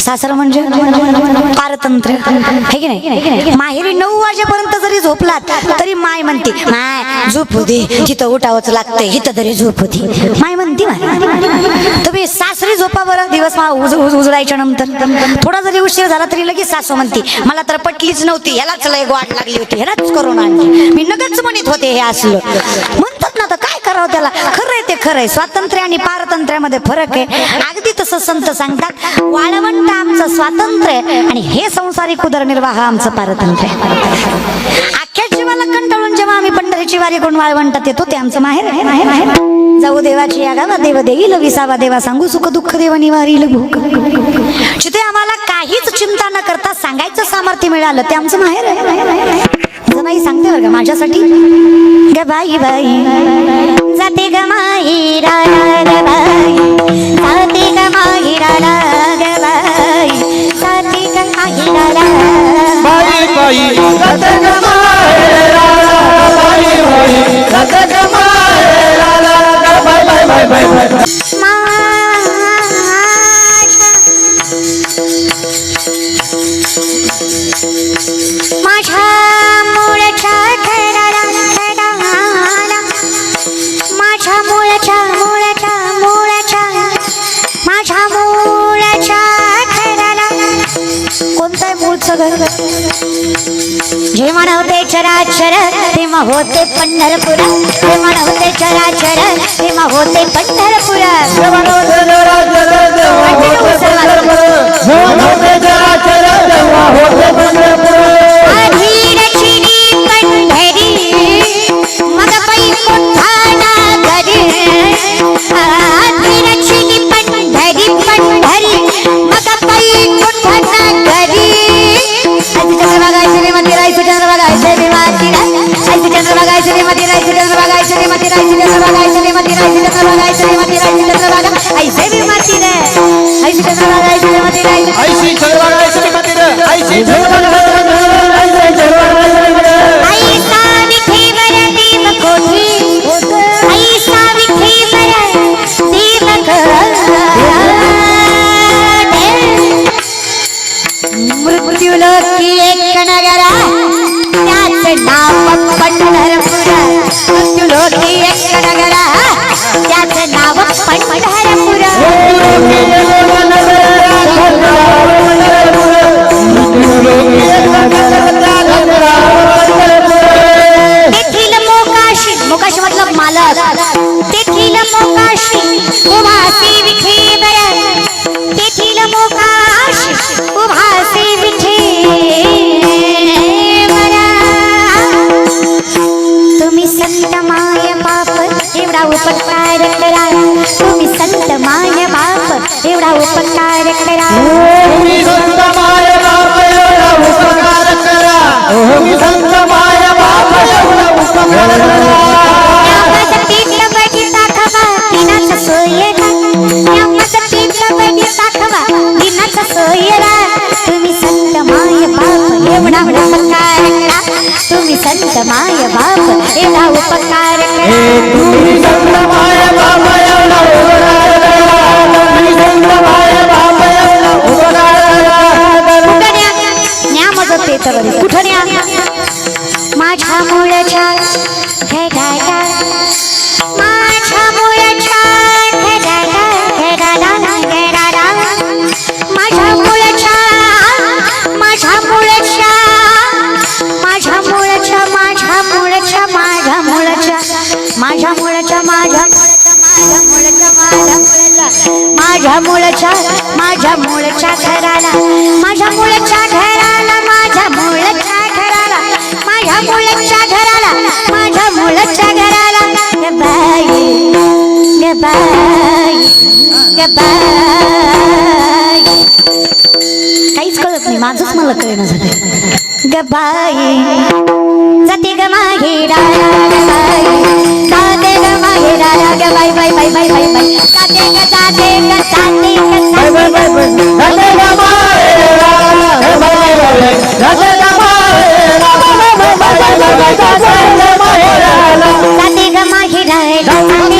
सासर म्हणजे पारतंत्र हे की नाही? माहेरी नऊ वाजेपर्यंत जरी झोपलात तरी माय म्हणते माय झोप होती तिथं उठावंच लागतंय हिथं तरी झोप होती माय म्हणते माय. तुम्ही सासरी झोपा बरं. दिवस मा उज उजळायच्या नंतर. थोडा जरी उशीर झाला तरी लगेच सासू म्हणते मला तर पटलीच नव्हती. ह्यालाच लय वाट लागली होती. ह्यालाच करून आणली. मी नगच म्हणत होते हे असलं. म्हणतात ना तर काय करावं त्याला? खरं आहे ते खरं आहे स्वातंत्र्य आणि पारतंत्र्यामध्ये फरक आहे. अगदी तसं संत सांगतात वाळवंट आमचं स्वातंत्र्य आणि हे संसारिक उदरनिर्वाह आमचं पारतंत्र्य अख्ख्या जीवाला कंटाळून जेव्हा आम्ही पंढरीची वारी करून वाळवंटात येतो ते आमचं माहेर आहे माहेर माहेर जाऊ देवाची या गावा देव देईल विसावा देवा सांगू सुख दुःख देव निवारील भूक जिथे आम्हाला काहीच चिंता न करता सांगायचं सामर्थ्य मिळालं ते आमचं माहेर आहे माहेर, माहेर, सांगते बरं का माझ्यासाठी. ग बाई बाई जाते ग माहिरा ग बाई. जाते ग माहिरा भाई जे म्हणवते चराचर तेव्हा होते पंढरपुरा. जे म्हणवते चराचर तेव्हा होते पंढरपुरा. 愛しちチャが एवढा उपकार करा. तुम्ही संत माय बाप एवढा उपकार करा. तुम्ही संत माय बाप एवढा उपकार करा. तुम्ही संत माय बाप एवढा उपकार करा. संतमाय बाप एवढा उपकार तुम्ही संतमाय बाप एवढा काहीच कळत नाही माझंच मला कळणं झालं गबाई. जाते ग माही ग माही ग ग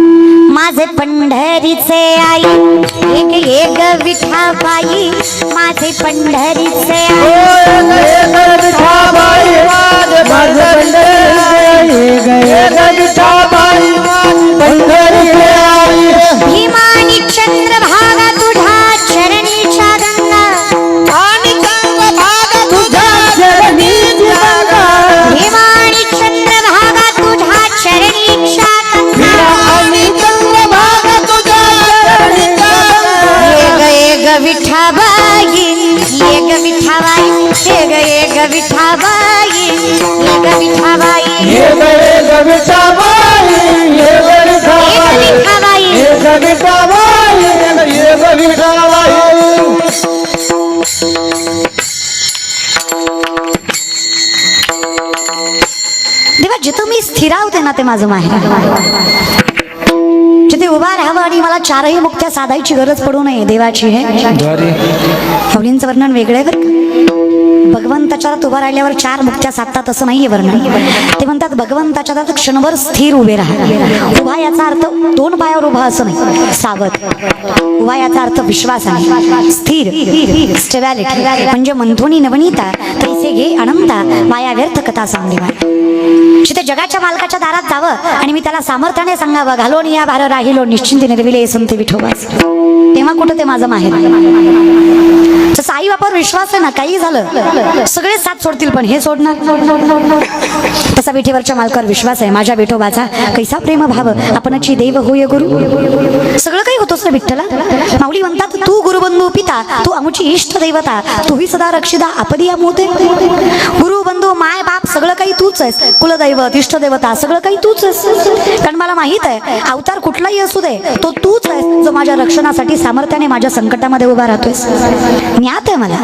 माझे पंढरीचे आई ये ग विठाबाई माझे पंढरीचे आई. भीमानी चंद्रभागा तुझ्या चरणीच्या ये ग विठाबाई ये ग विठाबाई ये ग ये ग विठाबाई ये ग विठाबाई ये ग विठाबाई देवा जिथं मी स्थिरावते ना ते माझं माहेर आणि मला चारही मुक्त्या साधायची गरज पडू नये देवाची हे वर्णन वेगळं बरं? भगवंताच्या उभा राहिल्यावर चार मुक्त्या साधतात असं नाहीये वर्णन. ते म्हणतात भगवंताच्या दारात क्षणभर स्थिर उभे राहा. उभा याचा अर्थ दोन पायावर उभा असं नाही सावध. उभा याचा अर्थ विश्वास आहे. स्थिर स्टेबॅलिटी म्हणजे मंथोनी नवनीता तैसे घे अनंता माया व्यर्थ कथा सांगली जिथे जगाच्या मालकाच्या दारात जावं आणि मी त्याला सामर्थ्याने सांगावं घालून या भार राहिलो निश्चिंती निर्विले संत विठोबास. तेव्हा कुठं ते माझं माहेर तसं आई बापावर विश्वास आहे ना काही झालं सगळे साथ सोडतील पण हे सोडणार. तसा विठेवरच्या मालकावर विश्वास आहे. माझ्या विठोबाचा कैसा प्रेम भाव. आपणची देव होय गुरु. सगळं काही होतोस ना विठ्ठला. माऊली म्हणतात तू गुरुबंधू पिता तू आमची इष्ट देवता. तूही सदा रक्षिता आपली मोते गुरु बंधू माय बाप सगळं काही तूच आहेस. कुलदैवत इष्ट देवता सगळं काही तूच आहेस. कारण मला माहीत आहे अवतार कुठलाही असू दे तो तूच आहेस जो माझ्या रक्षणासाठी सामर्थ्याने माझ्या संकटामध्ये उभा राहतोयस. ज्ञात आहे मला.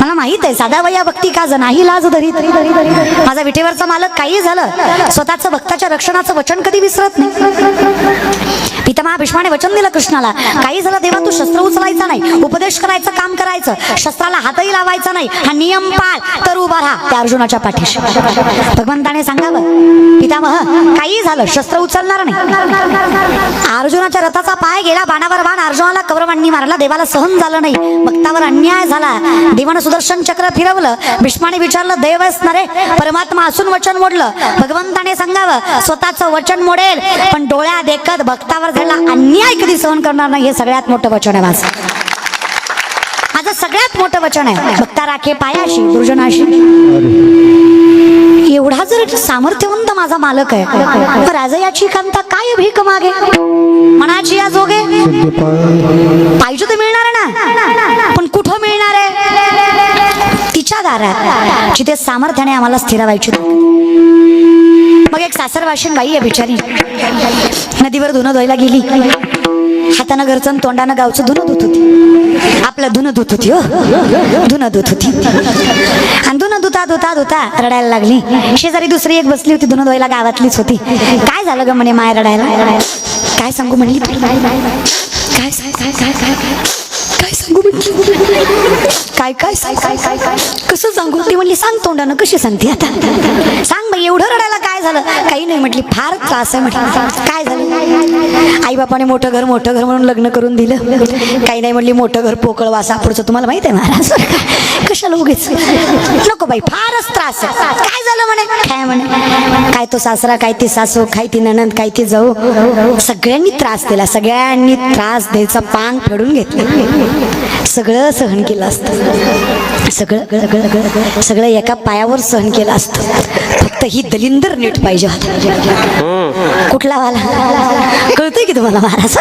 मला माहीत आहे वया भक्ती का नाही लाज धरी माझा विठेवरचा मालक काही झालं स्वतःचं भक्ताच्या रक्षणाचं वचन कधी विसरत नाही. पितामहा भीष्माने वचन दिलं कृष्णाला काही झालं तेव्हा तू शस्त्र उचलायचा नाही उपदेश करायचं काम करायचं शस्त्राला हातही लावायचा नाही हा नियम पाळ तर उभा राहा. त्या अर्जुनाच्या पाठीशी. भगवंताने सांगावं पितामह काही झालं शस्त्र उचलणार नाही. अर्जुनाच्या रथाचा पाय गेला बाणावर बाण अर्जुनाला कवरवांनी मारला देवाला सहन झालं नाही भक्तावर अन्याय झाला. देवानं सुदर्शन चक्र फिरवलं भीष्माने विचारलं देव आहेस ना रे? परमात्मा असून वचन मोडलं. भगवंताने सांगावं स्वतःचं वचन मोडेल पण डोळ्या देखत भक्तावर झाला अन्याय कधी सहन करणार नाही? हे सगळ्यात मोठं वचन आहे माझं. माझं सगळ्यात मोठं वचन आहे. भक्ता राखे पायाशी दुर्जनाशी. एवढा जर सामर्थ्यवंत माझा मालक आहे तर राजा याची कांता काय भीक मागे? मनाची या जोगे. पाहिजे तर मिळणार आहे ना? पण कुठं मिळणार आहे? तिच्या दारात जिथे सामर्थ्याने आम्हाला स्थिरावायची मग एक सासरवाशीन बाई आहे बिचारी. नदीवर धुणं धुवायला गेली. हातानं घरचं तोंडानं गावचं धुणं धुत होती. आपलं धुणं धुत होती हो. धुणं धुत होती. आणि धुणं धुता धुता धुता रडायला लागली. शेजारी दुसरी एक बसली होती धुणं धुवायला गावातलीच होती. काय झालं ग म्हणे माय रडायला? काय सांगू म्हणली काय काय काय काय काय काय सांगू म्हणली काय काय काय काय काय काय? कसं सांगू ती म्हणली सांग तोंडानं कशी सांगते आता. सांग बाई एवढं रडायला काय झालं? काही नाही म्हटली फार त्रास आहे म्हटलं. काय झालं? आई बापाने मोठं घर मोठं घर म्हणून लग्न करून दिलं. काही नाही म्हटली मोठं घर पोकळ वासा पुढचं तुम्हाला माहीत आहे महाराज कशाला उगेच? नको बाई फारच त्रास आहे. काय झालं म्हणे? काय म्हणे? काय तो सासरा काय ती सासू काय ती ननंद काय ती जाऊ? सगळ्यांनी त्रास दिला सगळ्यांनी त्रास द्यायचा पांग फेडून घेतलं. सगळं सहन केलं असतं. सगळं सगळं एका पायावर सहन केलं असतं. फक्त ही दलिंदर नीट पाहिजे कुठला वाला? कळतंय की तुम्हाला महाराज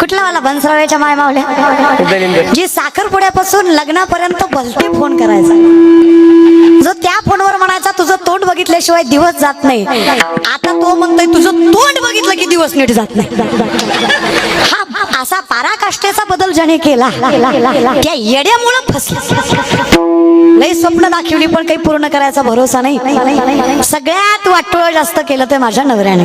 कुठला वाला? बनसराळ्याच्या माय मावल्या जी साखरपुड्यापासून लग्नापर्यंत भलते फोन करायचा. जो त्या फोनवर म्हणायचा तुझं तोंड बघितल्याशिवाय दिवस जात नाही. आता तो म्हणतोय तुझं तोंड बघितलं की दिवस नीट जात नाही. हा असा पाराकाष्ठेचा बदल ज्याने केला त्या येड्यामुळं फसला. लई स्वप्न दाखवली पण काही पूर्ण करायचा भरोसा नाही. सगळ्यात वाटोळ जास्त केलं ते माझ्या नवऱ्याने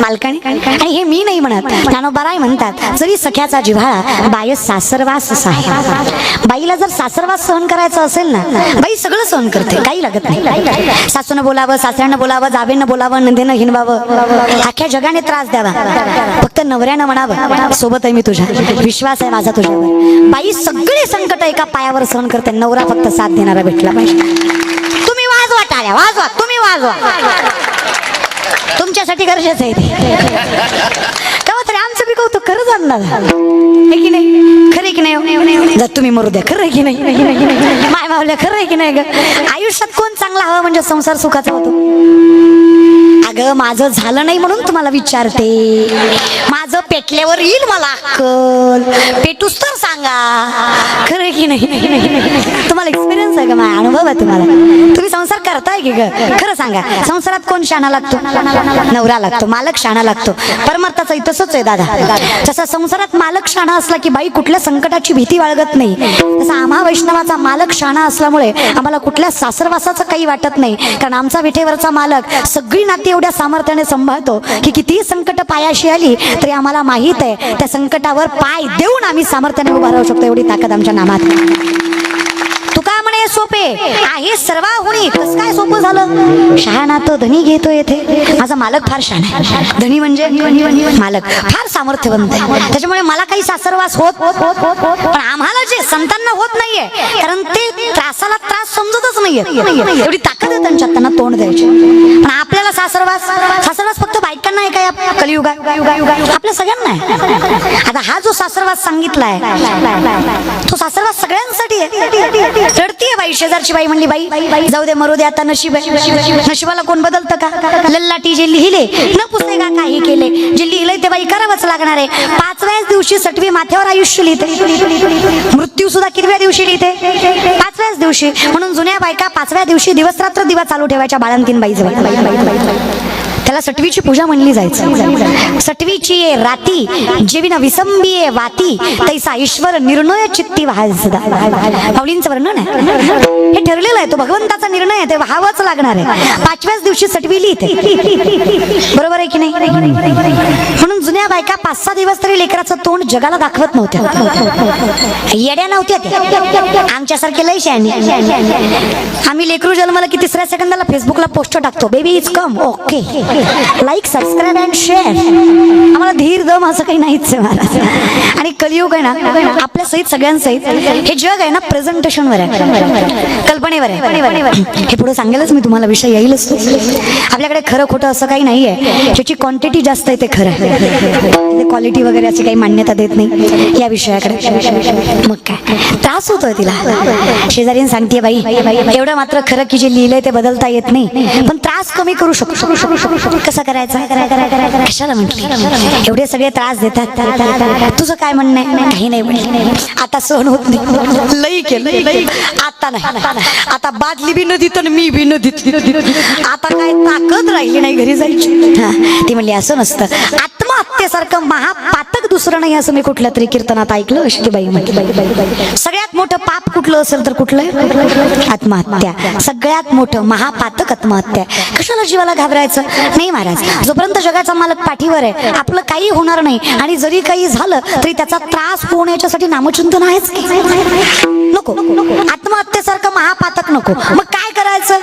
मालकाने? आणि हे मी नाही म्हणत. ज्ञानोबाराय म्हणतात जरी सख्याचा जिव्हाळा बाय सासरवास आहे बाईला जर सासरवास सहन करायचा असेल ना बाई सगळं सहन करते काही लागत नाही. सासून बोलावं सासऱ्यानं बोलावं जावेनं बोलावं नंदेनं हिनवावं अख्ख्या जगाने त्रास द्यावा. फक्त नवऱ्यानं म्हणावं सोबत आहे मी तुझ्या विश्वास आहे माझा तुझ्यावर. बाई सगळे संकट एका पायावर सहन करते नवरा फक्त साथ देणारा भेटला पाहिजे. तुम्ही वाजवा टाळ्या वाजवा तुम्ही वाजवा तुमच्यासाठी गरजेचं आहे ते. बी कौतुक खरंच आणणार की नाही? खरं की नाही हो? जर तुम्ही मरू द्या खरं की नाही? माय मावल्या खरं आहे की नाही ग? आयुष्यात कोण चांगला हवा म्हणजे संसार सुखाचा होतो? अगं माझं झालं नाही म्हणून तुम्हाला विचारते. माझं पेटल्यावर येईल मला अक्कल. पेटूस तर सांगा. खरं की नाही? तुम्हाला एक्सपिरियन्स आहे का माझा अनुभव आहे तुम्हाला. तुम्ही संसार करताय की ग? खरं सांगा. संसारात कोण शाणा लागतो? नवरा लागतो मालक शाणा लागतो. परमार्थाचा तसंच आहे दादा. जसं संसारात मालक शाणा असला की बाई कुठल्या संकटाची भीती बाळगत नाही. तसं आम्हा वैष्णवाचा मालक शाणा असल्यामुळे आम्हाला कुठल्या सासरवासाचं काही वाटत नाही. कारण आमचा विठेवरचा मालक सगळी नाती एवढ्या सामर्थ्याने सांभाळतो की कितीही संकट पायाशी आली तरी आम्हाला माहीत आहे त्या संकटावर पाय देऊन आम्ही सामर्थ्याने उभा राहू शकतो एवढी ताकद आमच्या नामात. आहे. सोपे. आहे सर्वाहुणी कस काय सोपं झालं? शहाणा तो धनी घेतो येथे. माझा मालक फार शहाणा आहे. धनी म्हणजे? मालक. फार सामर्थ्यवंत आहे. त्याच्यामुळे मला काही सासरवास होत पण आम्हाला जे संतांना होत नाहीये कारण ते त्रासाला त्रास समजतच नाहीये एवढी ताकद आहे त्यांच्यात. त्यांना तोंड द्यायची. पण आपल्याला सासरवास सासरवास फक्त बायकांना आहे काय या कलियुगा आपल्या सगळ्यांना आहे. आता हा जो सासरवास सांगितलाय तो सासरवास सगळ्यांसाठी आहे. आहे बाई शेजारची बाई म्हणली बाई जाऊ दे मरू दे आता नशीब नशिबाला कोण बदलतं का? लल्लाटी जे लिहिले न पुसे का काही केले? जे लिहिलंय ते बाई करावंच लागणार आहे. पाचव्याच दिवशी सटवी माथ्यावर आयुष्य लिहिते. मृत्यू सुद्धा कितव्या दिवशी लिहिते? पाचव्याच दिवशी. म्हणून जुन्या बायका पाचव्या दिवशी दिवस रात्र दिवा चालू ठेवायच्या बाळंतीन बाई त्याला सटवीची पूजा म्हणली जायचं. सटवीची ये राती जेविना विसंबी ये वाती तैसा ईश्वर निर्णय चित्ती व्हायचा. पावलींचं वर्णन आहे. हे ठरलेलं आहे तो भगवंताचा निर्णय आहे ते व्हावंच लागणार आहे. पाचव्याच दिवशी सटवी लिहिते बरोबर आहे की नाही? म्हणून जुन्या बायका पाच सहा दिवस तरी लेकराचं तोंड जगाला दाखवत नव्हत्या. येड्या नव्हत्या त्या. आमच्यासारखे लय शहाणी. आम्ही लेकरू जन्माला की तिसऱ्या सेकंदाला फेसबुकला पोस्ट टाकतो. Baby is come okay like subscribe and share आम्हाला धीर दम असं काही नाहीच आहे महाराज. आणि कलियुग आहे ना आपल्या सहित सगळ्यांसहित हे जग आहे ना प्रेझेंटेशनवर आहे. कल्पनेवर आहे. हे पुढे सांगेलच मी तुम्हाला विषय येईलच आपल्याकडे खरं खोटं असं काही नाही आहे ज्याची क्वांटिटी जास्त आहे ते खरं. आहे क्वालिटी वगैरे अशी काही मान्यता देत नाही या विषयाकडे. मग काय? त्रास होतोय तिला. शेजारीन सांगते बाई एवढं मात्र खरं की जे लिहिलंय ते बदलता येत नाही. पण त्रास कमी करू शकतो. कसा करायचा? कशाला म्हटलं? एवढे सगळे त्रास देतात. तुझं काय म्हणणं आहे? काही नाही म्हणलं आता सहन होत नाही. लई केलं लई आता नाही. आता बादली बी न आणि मी बी नदीत आता काय ताकद राहिली नाही घरी जायची. हा, ती म्हणली असं नसतं. आत्महत्येसारखं महापातक दुसरं नाही असं मी कुठल्या तरी कीर्तनात ऐकलं अशी बाई सगळ्यात मोठं पाप कुठलं असेल तर कुठलं? आत्महत्या. सगळ्यात मोठं महापातक आत्महत्या. कशाला जीवाला घाबरायचं? नाही महाराज जोपर्यंत जगाचा मालक पाठीवर आहे आपलं काही होणार नाही. आणि जरी काही झालं तरी त्याचा त्रास होऊन याच्यासाठी नामचिंतन आहेच नको. आत्महत्येसारखं महापातक नको. मग काय करायचं?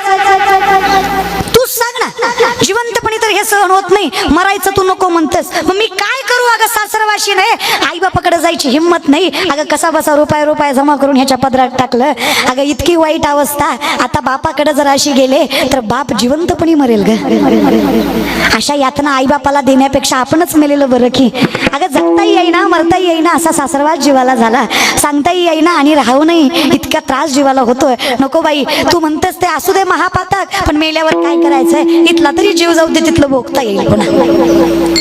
तू सांग ना. जिवंतपणी तर हे सहन होत नाही. मरायचं तू नको म्हणतेस. मग मी काय करू अगं सासरवाशी नाही आई बापाकडे जायची हिंमत नाही. अगं कसा बसा रुपये रुपये जमा करून ह्याच्या पदरात टाकलं. अगं इतकी वाईट अवस्था. आता बापाकडे जर अशी गेले तर बाप जिवंतपणी मरेल ग. अशा यातना आई बापाला देण्यापेक्षा आपणच मेलेलं बरं की. अगं जगताही येईना मरताही येईना असा सासरवास जीवाला झाला. सांगताही येईना आणि राहू नाही. इतका त्रास जीवाला होतोय. नको बाई तू म्हणतेस ते असू दे महापातक पण मेल्यावर काय करायचंय? इथला तरी जीव जाऊ दे तिथलं भोगता येईल पुन्हा.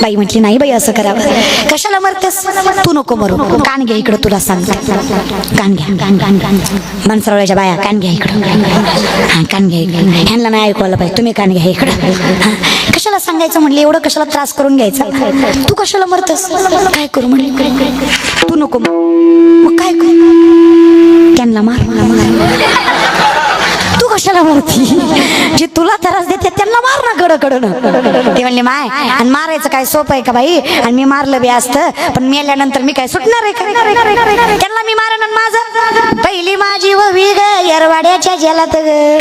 बाई म्हटली नाही बाई असं करावं कशाला मरतेस? तू नको मरू. कान घ्या इकडं तुला सांगतो. कान घ्या. कान मनसरवळ्याच्या बाया कान घ्या इकडं. हा कान घ्या ह्यांना नाही ऐकवायला पाहिजे. तुम्ही कान घ्या इकडं. कशाला सांगायचं म्हणले? एवढं कशाला त्रास करून घ्यायचा? तू कशाला मरतेस? काय करू म्हणले? तू नको मग काय करू? त्यांना मार. मार जे तुला त्रास देते त्यांना मार ना कड कडन ते म्हणले माय आणि मारायचं काय सोपं आहे का बाई? आणि मी मारलं बी असतं पण मेल्यानंतर मी काय सुटणार आहे त्यांना मी मारण माझं? पहिली माझी व विग येरवाड्याच्या जेलात ग.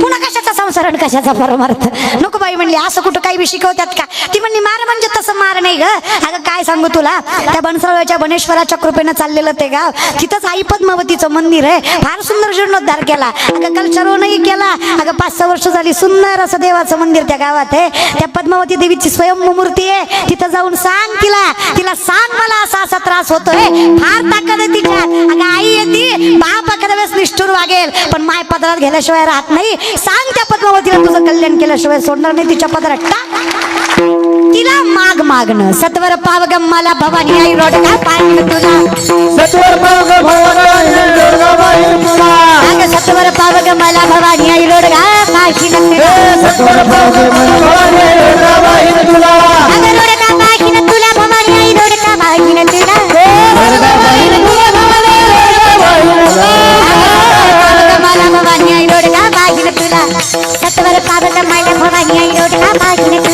पुन्हा कशाचा संसार आणि कशाचा परमार्थ? नको बाई म्हणली असं कुठं काही बी शिकवतात का? ती म्हणली मार म्हणजे तसं मार नाही ग. अगं काय सांगू तुला? त्या बनसळच्या बनेश्वराच्या कृपेनं चाललेलं ते गाव तिथंच आई पद्मावतीचं मंदिर आहे. फार सुंदर जीर्णोद्धार केला. अगं कल्चरोनही केला. अगं पाच सहा वर्ष झाली सुंदर असं देवाचं मंदिर त्या गावात आहे. त्या पद्मावती देवीची स्वयंभू मूर्ती आहे. तिथं जाऊन सांग तिला. तिला सांग मला असा असा त्रास होतोय. फार ताकद आहे तिच्यात. अगं आई येते. बाप एखाद्या वेळेस निष्ठूर वागेल पण माय पदरात गेल्याशिवाय राहत नाही. सांग त्या पद्मावतीला तुझं कल्याण केल्याशिवाय सोडणार नाही तिच्या पदरात. टाक. तिला माग मागणं सत्वर पावगम मला भवानी आई रोड का पाहिजे तुला सत्वर पाव ग भवानी दुर्गाबाई तुला अगं सत्वर पावगम मला भवानी आई रोड का पाहिजे हे सत्वर पाव ग भवानी दुर्गाबाई तुला अगं रोड का पाहिजे तुला भवानी आई रोड का पाहिजे तुला दुर्गाबाई तुला भवानी दुर्गाबाई तुला मला भवानी आई रोड का पाहिजे तुला सत्वर पावगम मला भवानी आई रोड का पाहिजे तुला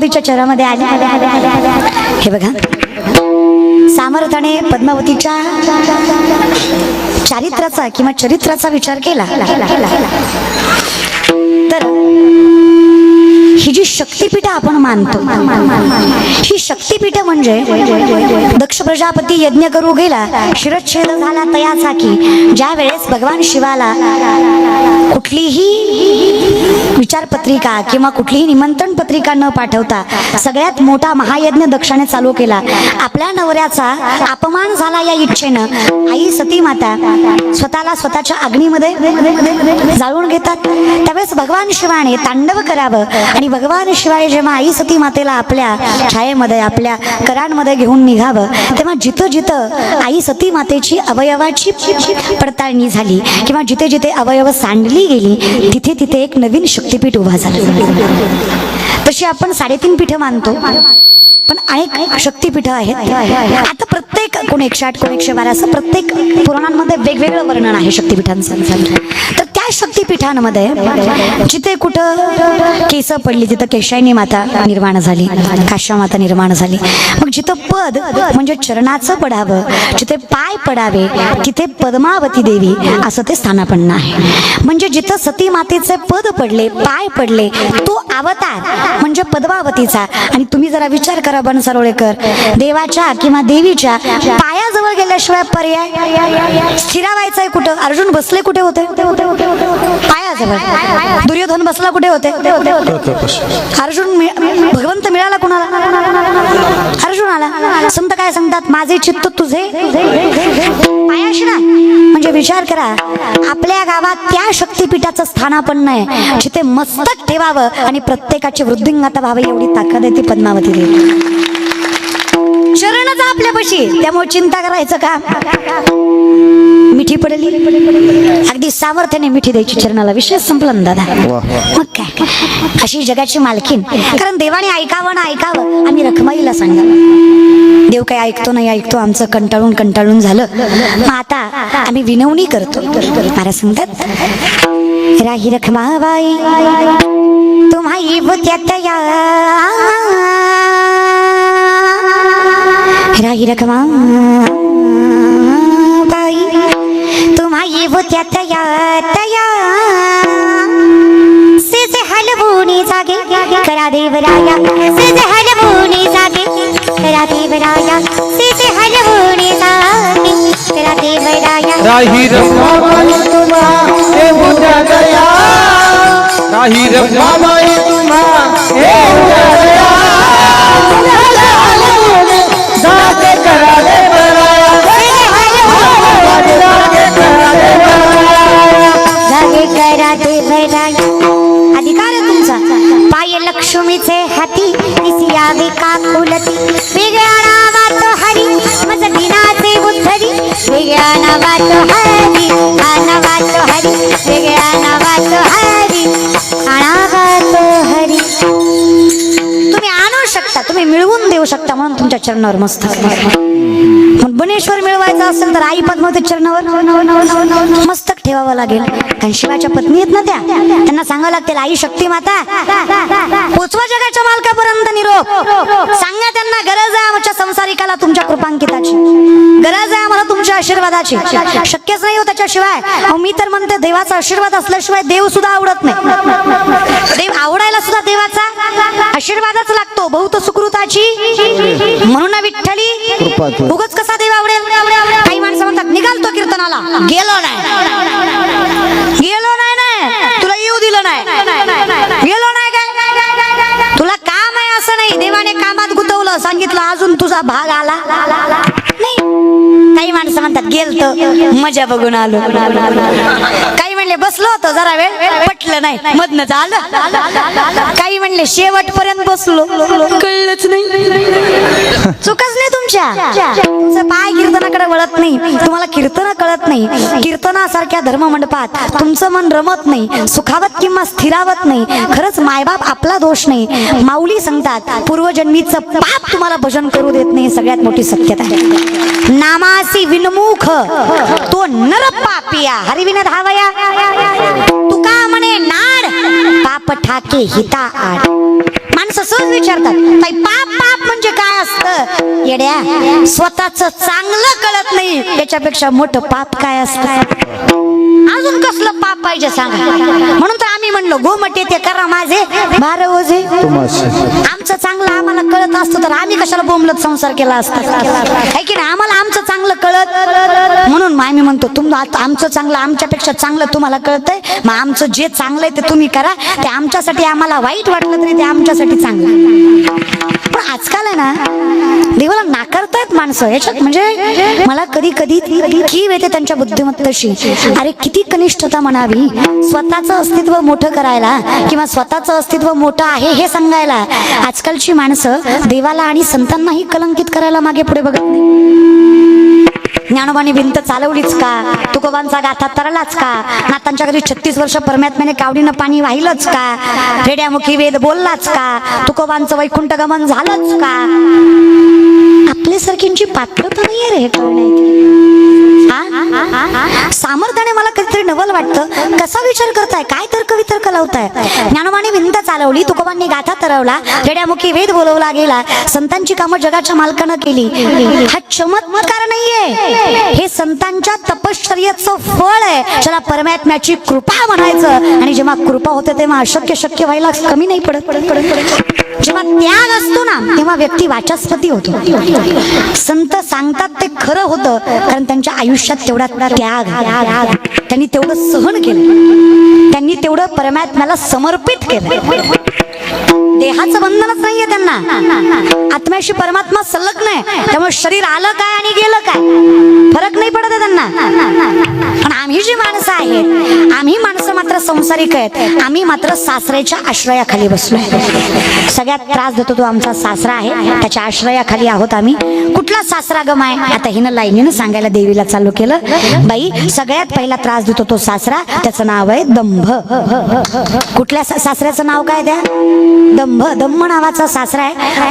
पद्मावतीच्या चरामध्ये आले हे बघा. सामर्थ्याने पद्मावतीच्या चारित्र्याचा किंवा चरित्राचा विचार केला. तर ही जी शक्तीपीठ आपण मानतो ही शक्तीपीठ म्हणजे दक्ष प्रजापती यज्ञ करू गेला शिरच्छेद झाला तयाचा की ज्या वेळेस भगवान शिवाला कुठलीही विचारपत्रिका किंवा कुठलीही निमंत्रण पत्रिका न पाठवता सगळ्यात मोठा महायज्ञ दक्षाने चालू केला. आपल्या नवऱ्याचा अपमान झाला या इच्छेनं. आई सती माता स्वतःला स्वतःच्या अग्नीमध्ये जाळून घेतात. त्यावेळेस भगवान शिवाने तांडव करावं आणि भगवान शिवाय जेव्हा आई सती मातेला आपल्या छायेमध्ये आपल्या करांमध्ये घेऊन निघावं तेव्हा जिथं जिथं आई सती मातेची अवयवाची पडताळणी झाली किंवा जिथे जिथे अवयव सांडली गेली तिथे तिथे एक नवीन पीठ उभा झालं. तशी आपण साडेतीन पीठ मानतो. पण अनेक शक्तीपीठ आहेत. आता प्रत्येक कोण एकशे आठ कोण एकशे बारा असं प्रत्येक पुराणांमध्ये वेगवेगळं वर्णन आहे शक्तीपीठांचं. तर त्या शक्तीपीठांमध्ये जिथे कुठं केस पडली तिथं केशायनी माता निर्माण झाली काश्या माता निर्माण झाली मग जिथं पद म्हणजे चरणाचं पडावं जिथे पाय पडावे तिथे पद्मावती देवी असं ते स्थानापन्न आहे. म्हणजे जिथं सती मातेचे पद पडले पाय पडले तो अवतार म्हणजे पद्मावतीचा. आणि तुम्ही जरा विचार करा बनसरोळेकर देवाच्या किंवा देवीच्या पायाजवळ गेल्याशिवाय पर्याय स्थिरावायचंय कुठं? अर्जुन बसले कुठे होते? पायाजवळ. दुर्योधन बसला कुठे होते? अर्जुन भगवंत मिळाला कुणाला? अर्जुन आला. संत काय सांगतात? माझे चित्त तुझे. पायाशी ना. म्हणजे विचार करा. आपल्या गावात त्या शक्तीपीठाचं स्थान आपण नाही. जिथे मस्तक ठेवावं आणि प्रत्येकाची वृद्धिंगात व्हावं एवढी ताकद आहे ती पद्मावती देवी शरणच आपल्यापाशी त्यामुळे चिंता करायचं का? मिठी पडली. अगदी सामर्थ्याने मिठी द्यायची चरणाला. विषय संपला ना दादा. मग काय? अशी जगाची मालकीन कारण देवाने ऐकावं ना ऐकावं. आम्ही रखमाईला सांगा. देव काय ऐकतो नाही ऐकतो आमचं कंटाळून कंटाळून झालं. मग आता आम्ही विनवणी करतो. महाराज सांगतात राही रखमाबाई तुम्हा बुत्यात या राही रखमा बाई तुम्हा बुत्या तया तया सिज हलवूनी जागे करा देवराया सिज हलवूनी जागे करा देवराया सिज हलवूनी जागे करा देवराया राही रमाबाई तुम्हा हे बुद्धा दया। राही रमाबाई तुम्हा हे बुद्धा दया। जाते वालो हरी आना वालो हरी वेगळे आना वालो हरी आणा वालो हरी तुम्ही आणू शकता तुम्ही मिळवून देऊ शकता म्हणून तुमच्या चरणावर मस्त पण बनेश्वर मिळवायचा असेल तर आई पद्मावती चरणावर मस्तक ठेवावं लागेल. कारण शिवाच्या पत्नी आहेत ना त्या. त्यांना सांगावं लागतील आई शक्ती माता पोचवा जगाच्या मालकापर्यंत निरोप. सांगा त्यांना गरज आहे आमच्या संसारिकाला तुमच्या कृपांकिताची. गरज आहे आम्हाला तुमच्या आशीर्वादाची. शक्यच नाही हो त्याच्याशिवाय. मी तर म्हणते देवाचा आशीर्वाद असल्याशिवाय देव सुद्धा आवडत नाही. देव आवडायला सुद्धा देवाचा आशीर्वादच लागतो. बहुत सुकृताची म्हणून विठ्ठली. उगच कसा देव आवडेल? माणसं म्हणतात निघालतो कीर्तनाला. गेलो नाही. गेलो नाही नाही. तुला येऊ दिलं नाही. गेलो नाही काय? तुला काम आहे असं नाही. देवाने कामात गुतवलं. सांगितलं अजून तुझा भाग आला. नाही. काही माणसं म्हणतात गेलत. मजा बघून आलो. काही म्हणले बसलो होतो जरा वेळ. पटलं नाही. मधन झालं. काही म्हणले शेवट पर्यंत बसलो. कळलंच नाही. चुकच नाही तुमच्या? तुमचं पाय कीर्तनाकडे वळत नाही. तुम्हाला कीर्तन कळत नाही. कीर्तनासारख्या धर्म मंडपात तुमचं मन रमत नाही. सुखावत किंवा स्थिरावत नाही. खरंच मायबाप आपला दोष नाही. माऊली सांगतात पूर्वजन्मीचं पाप तुम्हाला भजन करू देत नाही. सगळ्यात मोठी सत्यता आहे. नामासी विनमुख तो नर पापिया. हरिविन धावया तुका म्हणे नाड पाप ठाके हिता आड. माणसं सहज विचारतात पाप पाप म्हणजे काय? येड्या स्वतःच चांगलं कळत नाही त्याच्यापेक्षा मोठं पाप काय असत? अजून कसलं पाप पाहिजे सांगा? म्हणून तर आम्ही म्हणलो घुमटे ते करा माझे बार ओझे आमचं चांगलं आम्हाला कळत असतं तर आम्ही कशाला बोंबलत संसार केला असता है की नाही आम्हाला आमचं चांगलं कळत म्हणून आम्ही म्हणतो तुम आमचं चांगलं आमच्यापेक्षा चांगलं तुम्हाला कळतंय मग आमचं जे चांगलं आहे ते तुम्ही करा ते आमच्यासाठी आम्हाला वाईट वाटलं तरी ते आमच्यासाठी चांगलं पण आजकाल आहे ना देवाला नाकारतायत माणसं याच्यात म्हणजे मला कधी कधी कीव येते त्यांच्या बुद्धिमत्तेशी अरे किती कनिष्ठता म्हणावी स्वतःचं अस्तित्व मोठं करायला किंवा स्वतःचं अस्तित्व मोठं आहे हे सांगायला आजकालची माणसं देवाला आणि संतांनाही कलंकित करायला मागे पुढे बघत नाही. ज्ञानोबाने भिंत चालवलीच का? तुकोबांचा गाथा तरलाच का? नातांच्या घरी छत्तीस वर्ष परमात्म्याने कावडीनं पाणी वाहिलंच का? रेड्यामुखी वेद बोललाच का? तुकोबांचं वैकुंठ गमन झालंच का? आपल्यासारखींची पात्रता नाहीये रे सामर्थ्याने मला तरी नवल वाटतं. कसा विचार करताय? काय तर्क वितर्क लावताय? ज्ञानोबाने विंत चालवली तुकोबांनी गाथा तरवला रेड्यामुखी वेद बोलवला गेला संतांची कामं जगाच्या मालकानं केली. हा चमत्कार नाहीये. हे संतांच्या तपश्चर्याचं फळ आहे. ज्याला परमात्म्याची कृपा म्हणायचं. आणि जेव्हा कृपा होते तेव्हा अशक्य शक्य व्हायला कमी नाही पडत. पडत पडत पडत जेव्हा त्याग असतो ना तेव्हा व्यक्ती वाचस्पती होतो. संत सांगतात ते खरं होतं कारण त्यांच्या आयुष्यात तेवढा त्याग त्याग त्यांनी तेवढं सहन केलं. त्यांनी तेवढं परमात्म्याला समर्पित केलं. देहाचं बंधनच नाहीये त्यांना. आत्म्याशी परमात्मा संलग्न आहे. त्यामुळे शरीर आलं काय आणि गेलं काय? फरक नाही पडत त्यांना. पण आम्ही जी माणसं आहेत आम्ही माणसं मात्र संसारिक आहेत. आम्ही मात्र सासऱ्याच्या आश्रयाखाली बसलोय. सगळ्यात त्रास देतो तो आमचा सासरा आहे. त्याच्या आश्रयाखाली आहोत आम्ही. कुठला सासरा गम आहे आता हिनं लाईनीनं सांगायला देवीला चालू केलं. बाई सगळ्यात पहिला त्रास देतो तो सासरा. त्याचं नाव आहे दंभ. कुठल्या सासऱ्याचं नाव काय द्या दंभ. दंभ नावाचा सासरा आहे.